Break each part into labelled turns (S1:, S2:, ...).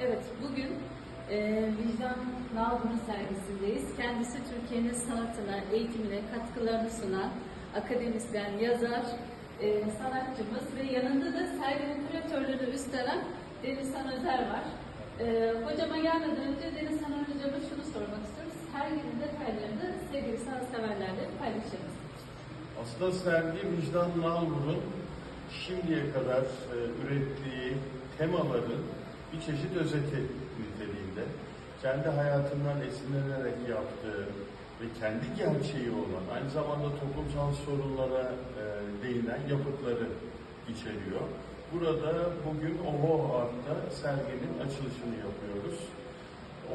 S1: Evet, bugün e, Vicdan Nalbun'un sergisindeyiz. Kendisi Türkiye'nin sanatına, eğitimine katkılarını sunan akademisyen, yazar, e, sanatçımız ve yanında da serginin küratörlüğünü üstlenen Deniz Han Özer var. E, hocama gelmeden önce Deniz Han hocama şunu sormak istiyoruz. Serginin detaylarını sevgili sanatseverlerle paylaşır mısınız?
S2: Aslında sergi Vicdan Nalbur'un şimdiye kadar e, ürettiği temaların bir çeşit özeti niteliğinde. Kendi hayatından esinlenerek yaptığı ve kendi gerçeği olan, aynı zamanda toplumsal sorunlara e, değinen yapıtları içeriyor. Burada bugün Oho Art'ta serginin açılışını yapıyoruz.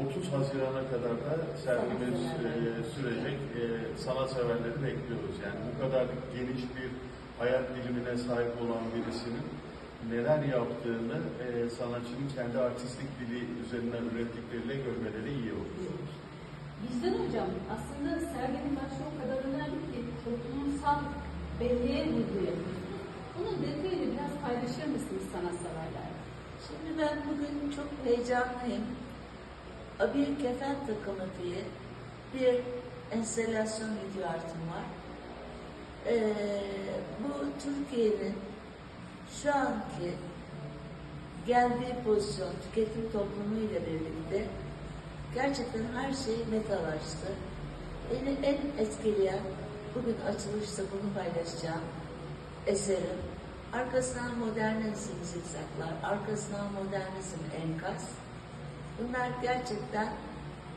S2: 30 Haziran'a kadar da sergimiz e, sürecek. E, sanatseverleri bekliyoruz. Yani bu kadar geniş bir hayat dilimine sahip olan birisinin neler yaptığını e, sanatçının kendi artistik dili üzerinden ürettikleriyle görmeleri iyi olur.
S1: Vicdan Hocam, aslında serginin başlığı o kadar önemli ki toplumsal belleğe vurgu yapıyorsunuz. Bunun detayını biraz paylaşır mısınız sanatseverler?
S3: Şimdi ben bugün çok heyecanlıyım. Bir kefen takımı diye bir enstelasyon video artım var. Ee, bu Türkiye'nin şu anki geldiği pozisyon tüketim toplumu ile birlikte gerçekten her şey metalaştı. Beni en etkileyen bugün açılışta bunu paylaşacağım eserim. Arkasından modernizm zikzaklar, arkasından modernizm enkaz. Bunlar gerçekten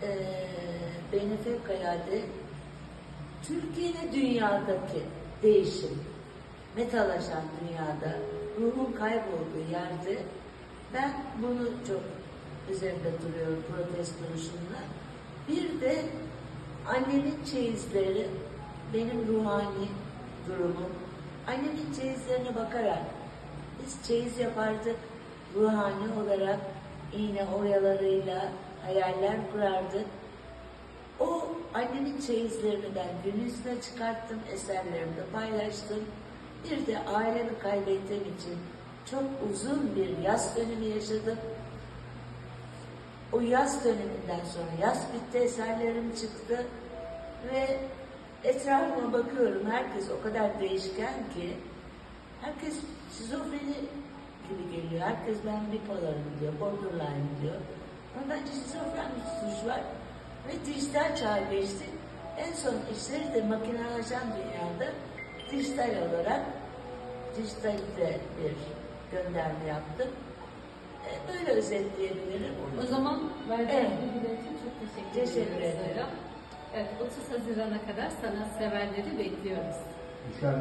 S3: eee beni fevkalade Türkiye'nin dünyadaki değişim, metalaşan dünyada, ruhun kaybolduğu yerde ben bunu çok üzerinde duruyorum protest duruşumla. Bir de annemin çeyizleri, benim ruhani durumum, annemin çeyizlerine bakarak biz çeyiz yapardık, ruhani olarak iğne oyalarıyla hayaller kurardık. O annemin çeyizlerini ben gün yüzüne çıkarttım, eserlerimde paylaştım. Bir de ailemi kaybettiğim için çok uzun bir yaz dönemi yaşadım. O yaz döneminden sonra yaz bitti, eserlerim çıktı ve etrafıma bakıyorum. Herkes o kadar değişken ki herkes şizofreni gibi geliyor. Herkes ben bipolarım diyor, borderline diyor. Bence şizofren bir suç var ve dijital çağa geçtik. En son işleri de makinelaşan dünyada dijital olarak dijitalde bir gönderme yaptım. E, Böyle özetleyebilirim.
S1: O zaman verdiğiniz
S3: Evet.
S1: bilgiler için çok teşekkür,
S3: Teşekkür ederim.
S1: hocam. Evet, 30 Haziran'a kadar sanatseverleri bekliyoruz.
S2: Güzel.